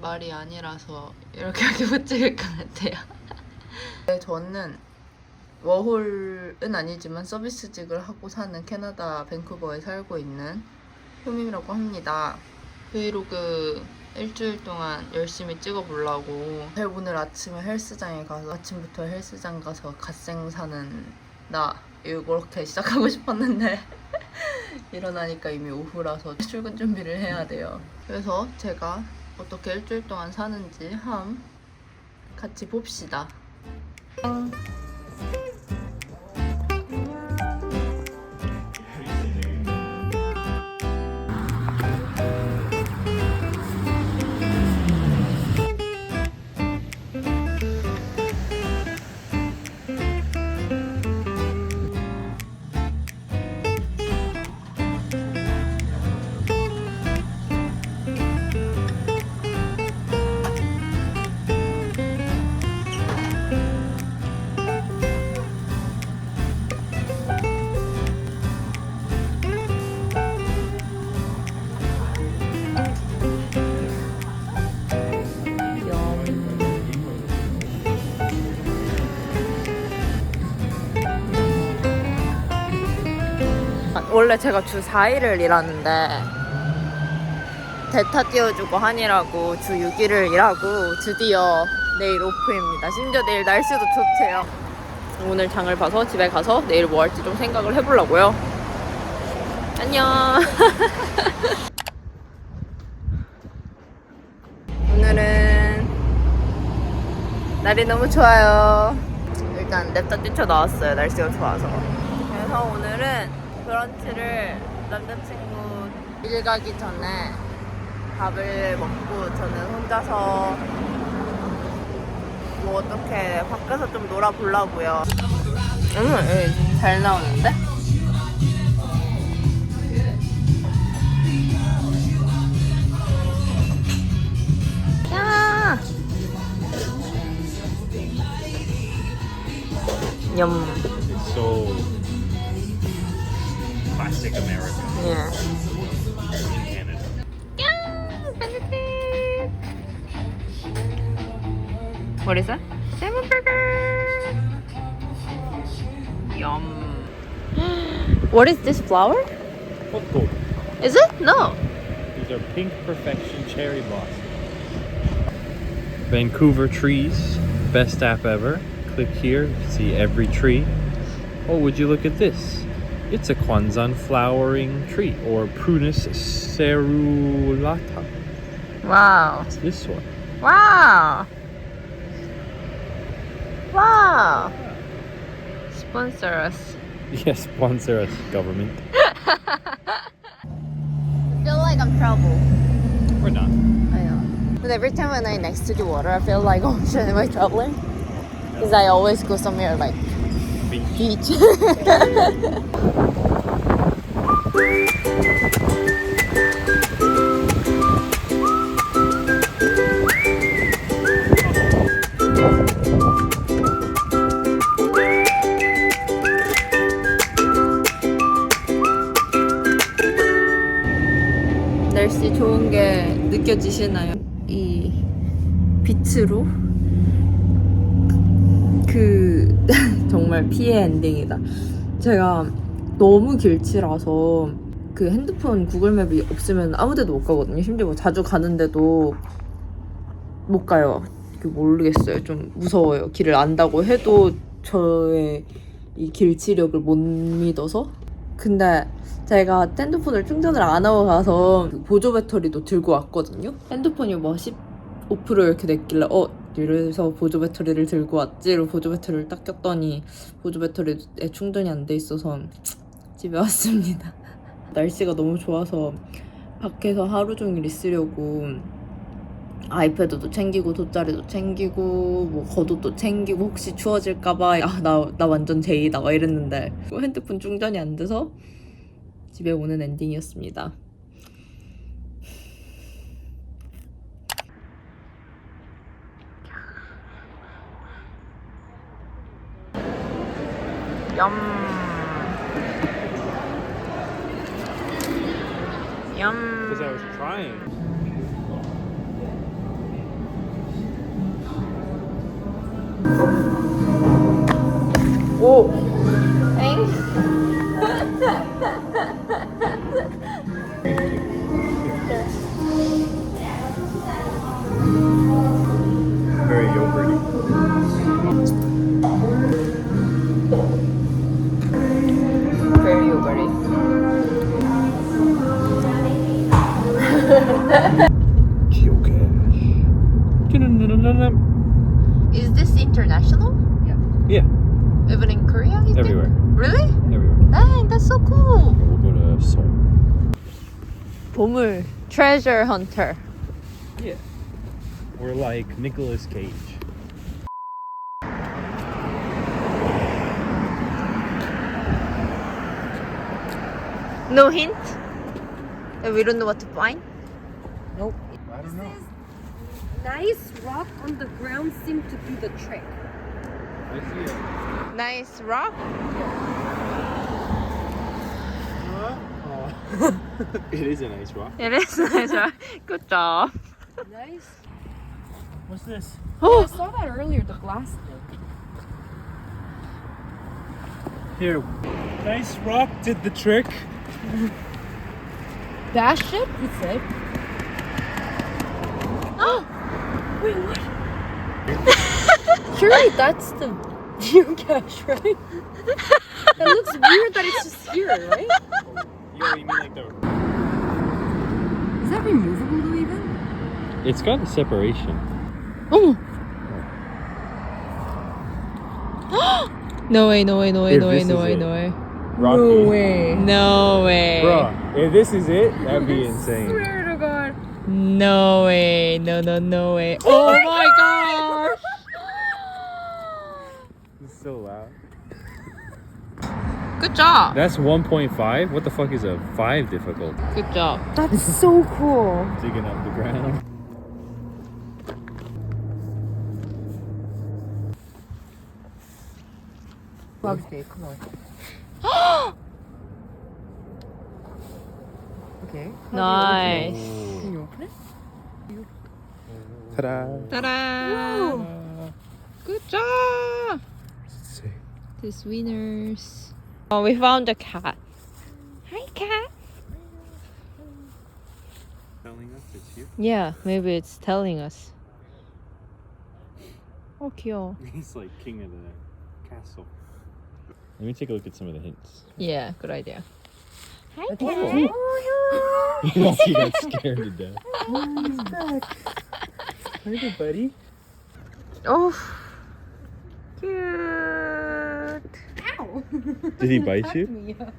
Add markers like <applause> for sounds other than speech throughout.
말이 아니라서 이렇게 하게 못 찍을 것 같아요. 네, 저는 워홀은 아니지만 서비스직을 하고 사는 캐나다 밴쿠버에 살고 있는 효민이라고 합니다. 브이로그 일주일 동안 열심히 찍어보려고 오늘 아침에 헬스장에 가서 아침부터 헬스장 가서 갓생 사는 나 이렇게 시작하고 싶었는데 <laughs> 일어나니까 이미 오후라서 출근 준비를 해야 돼요. 그래서 제가 어떻게 일주일 동안 사는지 함 같이 봅시다. 원래 제가 주 4일을 일하는데 대타 띄워주고 한이라고 주 6일을 일하고 드디어 내일 오프입니다. 심지어 내일 날씨도 좋대요. 오늘 장을 봐서 집에 가서 내일 뭐 할지 좀 생각을 해보려고요. 안녕. <laughs> 오늘은 날이 너무 좋아요. 일단 냅다 뛰쳐 나왔어요. 날씨가 좋아서. 그래서 오늘은 브런치를 남자친구 일 가기 전에 밥을 먹고 저는 혼자서 뭐 어떻게 밖에서 좀 놀아보려고요. 음, 잘 나오는데? 야! 염. It's so classic American 예. in Canada. What is that? Salmon burger. Yum. <gasps> What is this flower? Coco. Is it? No. These are pink perfection cherry blossoms. Vancouver trees, best app ever. Click here, you see every tree. Oh, would you look at this? It's a Kwanzan flowering tree, or Prunus cerulata. Wow. It's this one. Wow. Wow. Sponsor us. <laughs> Yes, sponsor us, government. <laughs> I feel like I'm trouble. We're not. I know. But every time when I'm next to the water, I feel like, <laughs> oh shit, am I troubling? Because I always go somewhere like Beach. <laughs> 날씨 좋은 게 느껴지시나요? 이 빛으로 그 <laughs> 정말 피해 엔딩이다. 제가 너무 길치라서 그 핸드폰 구글 맵이 없으면 아무 데도 못 가거든요. 심지어 뭐 자주 가는데도 못 가요. 그 모르겠어요. 좀 무서워요. 길을 안다고 해도 저의 이 길치력을 못 믿어서. 근데 제가 핸드폰을 충전을 안 하고 가서 그 보조 배터리도 들고 왔거든요. 핸드폰이 뭐 15% 이렇게 냈길래 어 이래서 보조 배터리를 들고 왔지. 로 보조 배터리를 딱 꼈더니 보조 배터리에 충전이 안 돼 있어서 집에 왔습니다. <laughs> 날씨가 너무 좋아서 밖에서 하루 종일 있으려고 아이패드도 챙기고 돗자리도 챙기고 뭐 겉옷도 챙기고 혹시 추워질까봐 아나 나 완전 제이다 막 이랬는데 핸드폰 충전이 안 돼서 집에 오는 엔딩이었습니다. Yum. Yum. Because I was trying. Oh. Thanks. Very yogurty. Treasure hunter. Yeah. We're like Nicolas Cage. No hint? We don't know what to find. Nope. I don't know. Nice rock on the ground seem to do the trick. I see it. Nice rock. Oh. <laughs> it is a nice rock. It is nice rock. Good job. Nice. What's this? Oh, I <gasps> saw that earlier, the glass thing. Here. Nice rock did the trick. That shit? He said. Oh. <gasps> Wait, what? <laughs> Surely that's the geocache, right? <laughs> it looks weird that it's just here, right? Yo, you mean like the. Is that removable though, even? It's got a separation. oh. <gasps> no way, no way, no way, If no way, this no is way, it. no way. Rocky. way. No way. Bruh, if this is it, that'd be <laughs> insane. Swear to God. No way. No, no, no way. Oh, oh my gosh. It's so loud. Good job. That's 1.5? What the fuck is a 5 difficult? Good job. That's so cool. Digging up the ground. Okay, come on. <gasps> Okay. Nice. Can you open it? Ta-da. Ta-da. Good job. These winners. Oh, we found a cat. Hi, cat. Telling us it's you? Yeah, maybe it's telling us. Oh, cute. <laughs> He's like king of the castle. Let me take a look at some of the hints. Yeah, good idea. Hi, cat. <laughs> <laughs> he got scared to death. Oh, he's back. Hi buddy. Oh, cute. Did he <laughs> bite you? Me, yeah.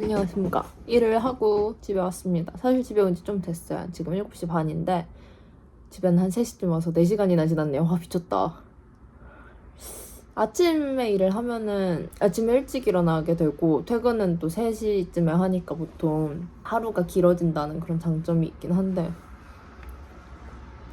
안녕하십니까. 일을 하고 집에 왔습니다. 사실 집에 온 지 좀 됐어요. 지금 7시 반인데 집에는 한 3시쯤 와서 4시간이나 지났네요. 와 미쳤다. 아침에 일을 하면은 아침에 일찍 일어나게 되고 퇴근은 또 3시쯤에 하니까 보통 하루가 길어진다는 그런 장점이 있긴 한데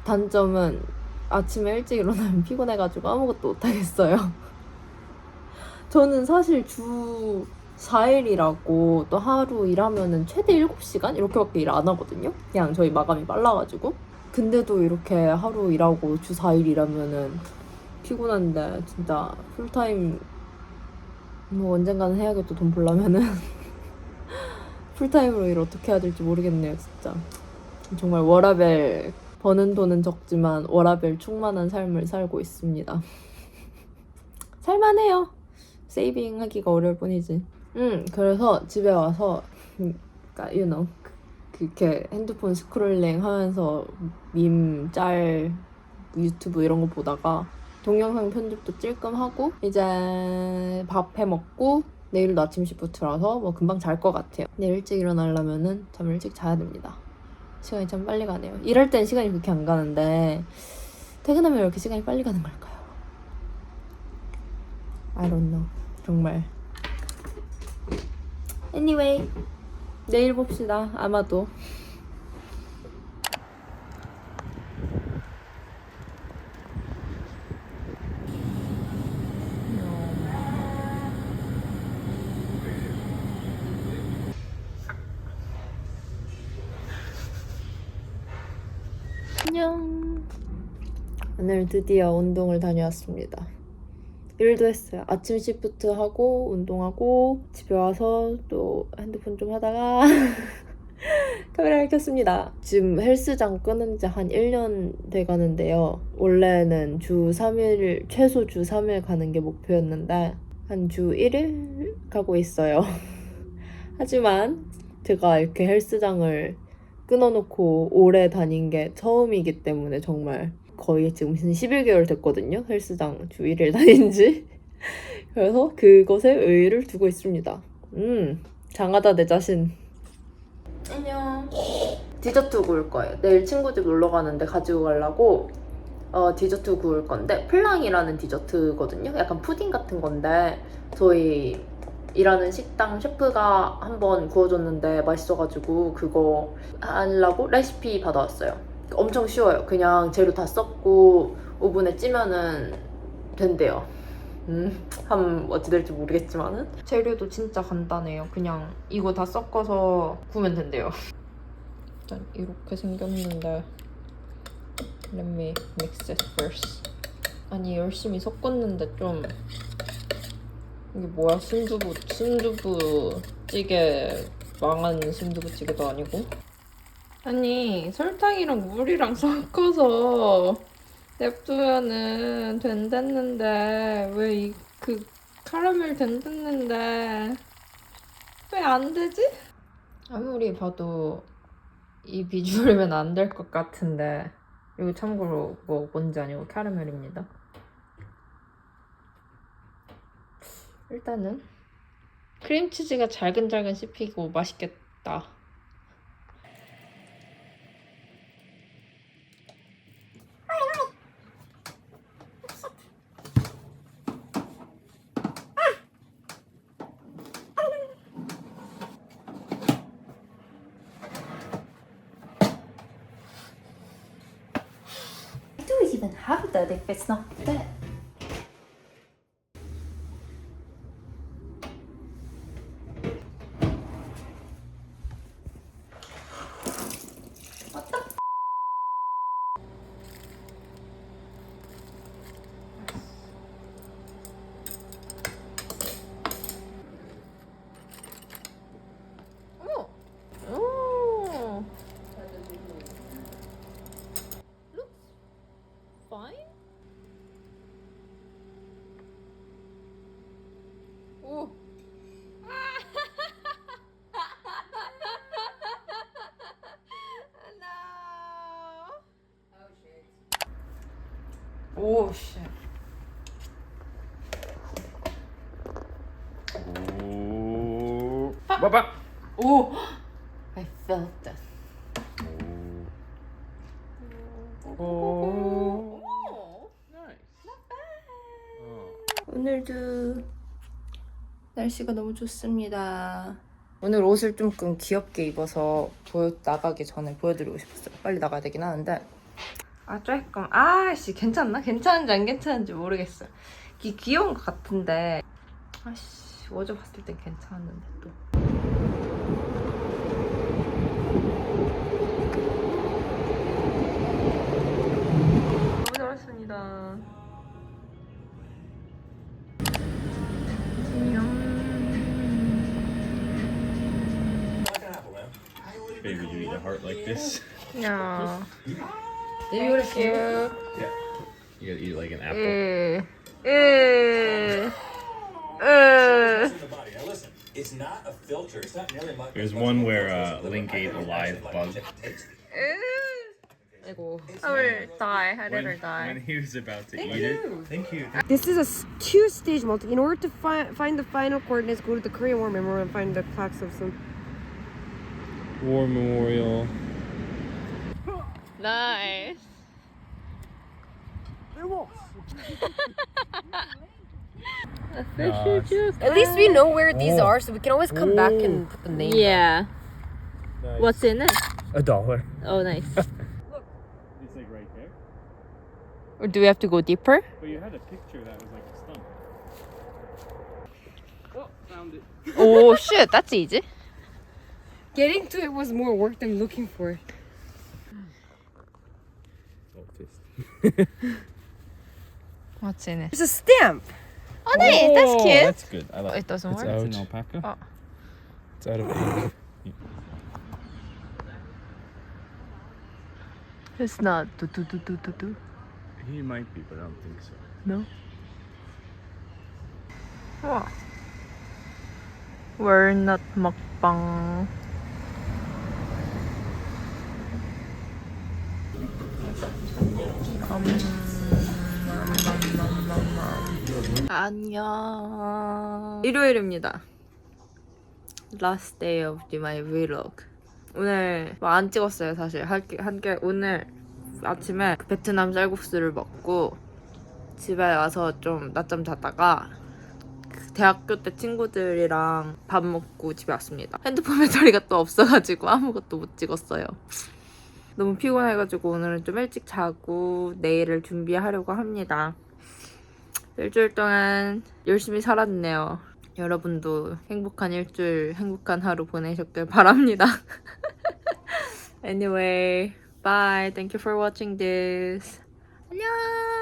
단점은 아침에 일찍 일어나면 피곤해가지고 아무것도 못하겠어요. <laughs> 저는 사실 주 4일이라고 또 하루 일하면은 최대 7시간? 이렇게밖에 일 안 하거든요? 그냥 저희 마감이 빨라가지고. 근데도 이렇게 하루 일하고 주 4일 일하면은 피곤한데 진짜 풀타임 뭐 언젠가는 해야겠죠 돈 벌려면은. <laughs> 풀타임으로 일 어떻게 해야 될지 모르겠네요 진짜. 정말 워라벨 버는 돈은 적지만 워라벨 충만한 삶을 살고 있습니다. <laughs> 살만해요. 세이빙 하기가 어려울 뿐이지. 음, 그래서 집에 와서, 음, 그니까, you know, 그- 그렇게 핸드폰 스크롤링 하면서 밈, 짤, 유튜브 이런 거 보다가 동영상 편집도 찔끔 하고, 이제 밥 해 먹고, 내일도 아침 시프트라서 뭐 금방 잘 것 같아요. 내일 일찍 일어나려면은 잠을 일찍 자야 됩니다. 시간이 참 빨리 가네요. 일할 땐 시간이 그렇게 안 가는데 퇴근하면 왜 이렇게 시간이 빨리 가는 걸까요? I don't know. 정말. Anyway, 내일 봅시다. 아마도. 안녕. 오늘 드디어 운동을 다녀왔습니다. 일도 했어요. 아침 시프트 하고 운동하고 집에 와서 또 핸드폰 좀 하다가 <laughs> 카메라를 켰습니다. 지금 헬스장 끊은 지 한 1년 돼 가는데요. 원래는 주 3일, 최소 주 3일 가는 게 목표였는데 한 주 1일 가고 있어요. <laughs> 하지만 제가 이렇게 헬스장을 끊어놓고 오래 다닌 게 처음이기 때문에 정말 거의 지금 한 11개월 됐거든요. 헬스장 주 1일 <laughs> 다닌 지. 그래서 그것에 의의를 두고 있습니다. 음, 장하다 내 자신. 안녕. 디저트 구울 거예요. 내일 친구 집 놀러 가는데 가지고 가려고 어, 디저트 구울 건데 플랑이라는 디저트거든요. 약간 푸딩 같은 건데 저희 일하는 식당 셰프가 한번 구워줬는데 맛있어가지고 그거 하려고 레시피 받아왔어요. 엄청 쉬워요. 그냥 재료 다 섞고 오븐에 찌면은 된대요. 음, 한 어찌 될지 모르겠지만은 재료도 진짜 간단해요. 그냥 이거 다 섞어서 구우면 된대요. 일단 이렇게 생겼는데 Let me mix it first. 아니 열심히 섞었는데 좀 이게 뭐야 순두부 순두부 찌개 망한 순두부 찌개도 아니고 아니 설탕이랑 물이랑 <laughs> 섞어서 냅두면은 된댔는데 왜 이 그 카라멜 된댔는데 왜 안 되지? 아무리 봐도 이 비주얼이면 안 될 것 같은데 이거 참고로 뭐 뭔지 아니고 카라멜입니다. 일단은 크림치즈가 잘근잘근 씹히고 맛있겠다. do we even have that if it's not there? 어머! 오! Looks fine? 오! 오, 씨. Ooh. Baba. 오! I felt that. Oh. 오! Nice. 오늘도 날씨가 너무 좋습니다. 오늘 옷을 조금 귀엽게 입어서 보여 나가기 전에 보여드리고 싶었어요. 빨리 나가야 되긴 하는데 아 조금 아씨 괜찮나? 괜찮은지 안 괜찮은지 모르겠어요. 귀 귀여운 것 같은데 아씨 어제 봤을 땐 괜찮았는데 또. 너무 잘했습니다. Baby, you eat a heart like this. <laughs> Yeah. You're cute. You gotta eat it like an apple. Eh. Eh. Eh. in the body. Now listen, it's not a filter. It's not nearly much. There's one where uh, Link ate a live bug. Tasty. Eh. 아이고. <laughs> I will die. I let her die. he was about to eat it. Thank you. This is a s- two-stage multi. In order to fi- find the final coordinates, go to the Korean War Memorial and find the plaques of some. War Memorial. Nice. <laughs> Nice. At least we know where these are, so we can always come back and put the name. Yeah. Nice. What's in it? a dollar? Oh, nice. <laughs> It's like right there. or do we have to go deeper? But you had a picture that was like a stump. Oh, found it. Oh shit, that's easy. Getting to it was more work than looking for it. Oh, fist. What's in it? It's a stamp. Oh, nice. That's oh, cute. That's good. I like. It doesn't it's work. Out. It's an alpaca. Oh. It's out of. <laughs> It's not do do do do do do. He might be, but I don't think so. No. Wow. We're not mukbang. 안녕. 일요일입니다. Last day of my vlog. 오늘 뭐 안 찍었어요 사실 할게 한게 오늘 아침에 그 베트남 쌀국수를 먹고 집에 와서 좀 낮잠 자다가 그 대학교 때 친구들이랑 밥 먹고 집에 왔습니다. 핸드폰 배터리가 <laughs> 또 없어가지고 아무것도 못 찍었어요. 너무 피곤해가지고 오늘은 좀 일찍 자고 내일을 준비하려고 합니다. 일주일 동안 열심히 살았네요. 여러분도 행복한 일주일, 행복한 하루 보내셨길 바랍니다. <laughs> anyway, bye. Thank you for watching this. 안녕.